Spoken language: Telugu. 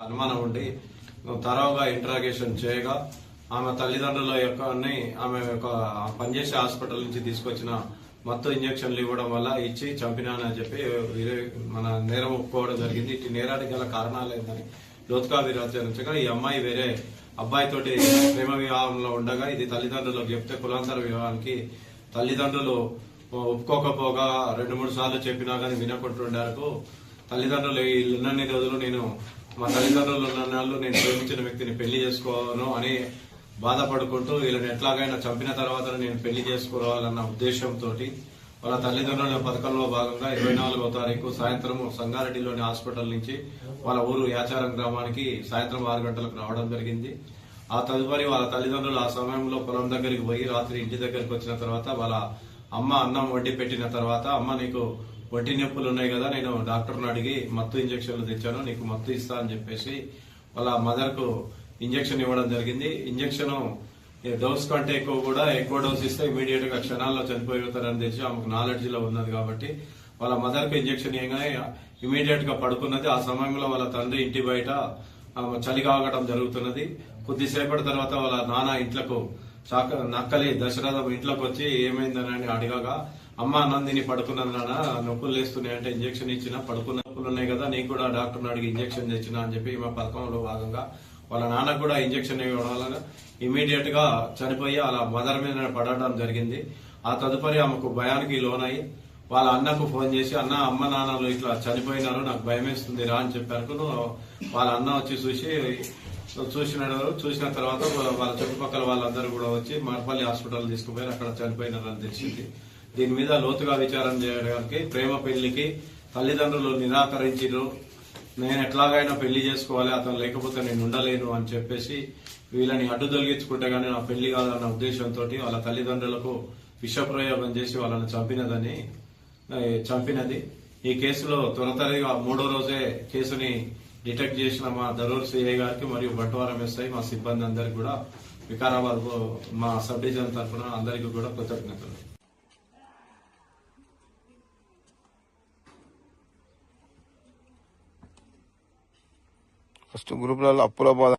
అనుమానం ఉండి తరవుగా ఇంటరాగేషన్ చేయగా ఆమె తల్లిదండ్రుల యొక్క అన్ని ఆమె యొక్క పనిచేసే హాస్పిటల్ నుంచి తీసుకొచ్చిన మొత్తం ఇంజక్షన్లు ఇవ్వడం వల్ల ఇచ్చి చంపినానని చెప్పి మన నేరం ఒప్పుకోవడం జరిగింది. ఇటు నేరానికి గల కారణాలు ఏందని లోతుగా విరాచరించగా ఈ అమ్మాయి వేరే అబ్బాయితోటి ప్రేమ వివాహంలో ఉండగా ఇది తల్లిదండ్రులకు చెప్తే కులాంతర వివాహానికి తల్లిదండ్రులు ఒప్పుకోకపోగా రెండు మూడు సార్లు చెప్పినా కానీ వినకుంటుండారు తల్లిదండ్రులు ఉన్నన్ని రోజులు నేను మా తల్లిదండ్రులు ఉన్న నాళ్ళు నేను ప్రేమించిన వ్యక్తిని పెళ్ళి చేసుకోను అని బాధపడుకుంటూ వీళ్ళని ఎట్లాగైనా చంపిన తర్వాత నేను పెళ్ళి చేసుకోవాలన్న ఉద్దేశంతో వాళ్ళ తల్లిదండ్రుల పథకంలో భాగంగా ఇరవై నాలుగో తారీఖు సాయంత్రం సంగారెడ్డిలోని హాస్పిటల్ నుంచి వాళ్ళ ఊరు యాచారం గ్రామానికి సాయంత్రం ఆరు గంటలకు రావడం జరిగింది. ఆ తదుపరి వాళ్ళ తల్లిదండ్రులు ఆ సమయంలో పొలం దగ్గరికి పోయి రాత్రి ఇంటి దగ్గరికి వచ్చిన తర్వాత వాళ్ళ అమ్మ అన్నం వడ్డీ పెట్టిన తర్వాత అమ్మ నీకు ఒంటి నొప్పులు ఉన్నాయి కదా నేను డాక్టర్ని అడిగి మత్తు ఇంజక్షన్లు తెచ్చాను నీకు మత్తు ఇస్తా అని చెప్పేసి వాళ్ళ మదర్కు ఇంజక్షన్ ఇవ్వడం జరిగింది. ఇంజక్షన్ డోస్ కంటే ఎక్కువ కూడా ఎక్కువ డోస్ ఇస్తే ఇమీడియట్గా క్షణాల్లో చనిపోతారని తెలిసి ఆమెకు నాలెడ్జ్లో ఉన్నది కాబట్టి వాళ్ళ మదర్కు ఇంజక్షన్ ఇవ్వగానే ఇమీడియట్గా పడుకున్నది. ఆ సమయంలో వాళ్ళ తండ్రి ఇంటి బయట చలి కాగటం జరుగుతున్నది. కొద్దిసేపటి తర్వాత వాళ్ళ నాన్న ఇంట్లకు చాక నక్కలి దశరథ ఇంట్లోకి వచ్చి ఏమైందని అడిగాగా అమ్మ నందిని పడుకున్నాను నాన్న నొప్పులు లేస్తున్నాయి అంటే ఇంజక్షన్ ఇచ్చిన పడుకున్న నొప్పులు ఉన్నాయి కదా నీకు కూడా డాక్టర్ అడిగి ఇంజక్షన్ తెచ్చిన అని చెప్పి ఈమె పథకంలో భాగంగా వాళ్ళ నాన్న కూడా ఇంజక్షన్ ఇవ్వడం వలన ఇమీడియట్గా చనిపోయి అలా మదర్ మీద పడడం జరిగింది. ఆ తదుపరి ఆమెకు భయానికి లోనయ్యి వాళ్ళ అన్నకు ఫోన్ చేసి అన్న అమ్మ నాన్నలు ఇట్లా చనిపోయినారు నాకు భయం వేస్తుంది రా అని చెప్పారు వాళ్ళ అన్న వచ్చి చూసి చూసినాడు చూసిన తర్వాత వాళ్ళ చుట్టుపక్కల వాళ్ళందరూ కూడా వచ్చి మరపల్లి హాస్పిటల్ తీసుకుపోయి అక్కడ చనిపోయినారని తెలిసింది. దీని మీద లోతుగా విచారం చేయడానికి ప్రేమ పెళ్ళికి తల్లిదండ్రులు నిరాకరించారు నేను ఎట్లాగైనా పెళ్ళి చేసుకోవాలి అతను లేకపోతే నేను ఉండలేను అని చెప్పేసి వీళ్ళని అడ్డు తొలగించుకుంటే కానీ నా పెళ్ళి కాదన్న ఉద్దేశంతో వాళ్ళ తల్లిదండ్రులకు విషప్రయోగం చేసి వాళ్ళని చంపినదని చంపినది. ఈ కేసులో త్వరతరిగా మూడో రోజే కేసుని డిటెక్ట్ చేసిన మా దరూర్ సిఐ గారికి మరియు బట్వారం ఎస్ఐ మా సిబ్బంది అందరికి కూడా వికారాబాద్ మా సబ్ డివిజన్ తరఫున అందరికీ కూడా కృతజ్ఞతలు. ఫస్ట్ గ్రూప్లలో అప్పుల బాధ